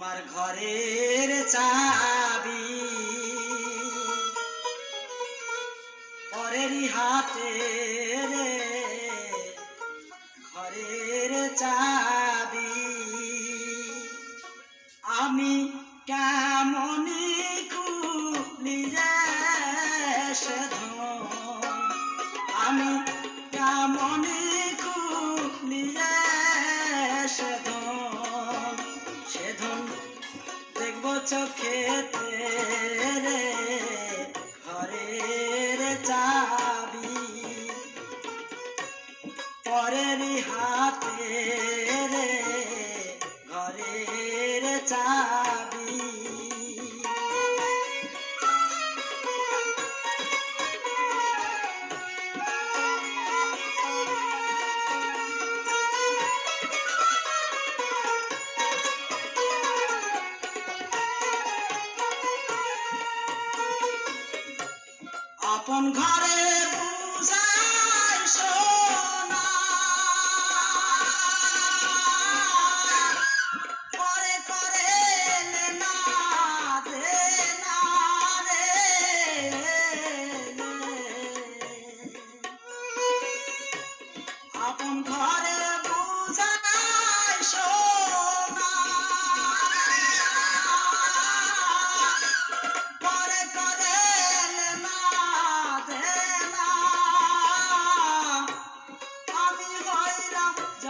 আমার ঘরের চাবি। পরেরই হাতে রে ঘরের চাবি। আমি কেমন চোখেতে রে ঘরের চাবি। পরের হাতে রে ঘরের চাবি। আপন ঘরে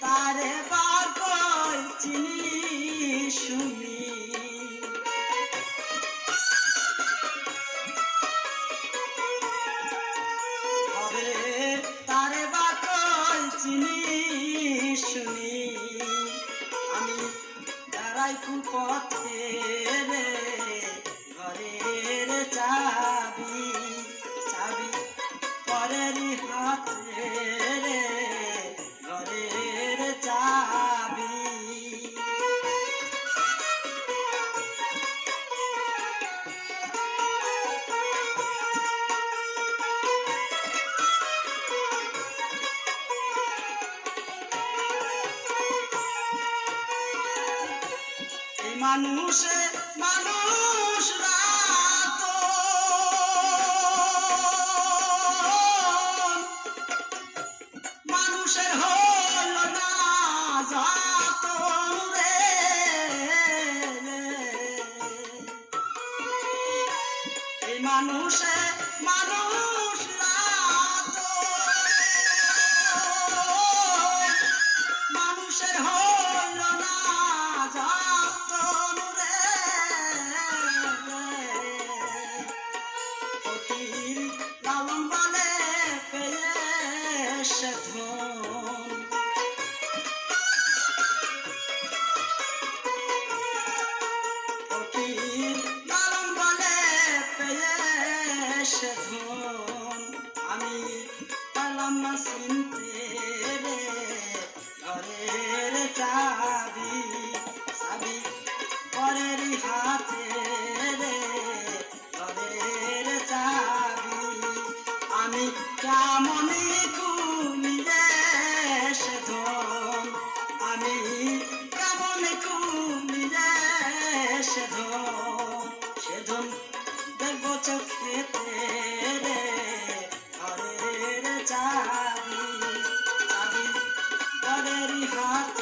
তারে চিনি শুনি। হবে তারে বাগল চিনি শুনি। আমি দাঁড়াই কুপথে রে মানুষে মানুষ মানুষের হল না যাত রে। মানুষে মানুষ মাটির লালবালে পেয়ে সে সেধন আমি পালাম না চিনতে রে ঘরের চা কেমনে কুনি দেশ ধন। আমি কেমনে কুনি দেশ ধন। সেধন দেখব চোখেতে রে ঘরের চাবি। চাবি ঘরের হাত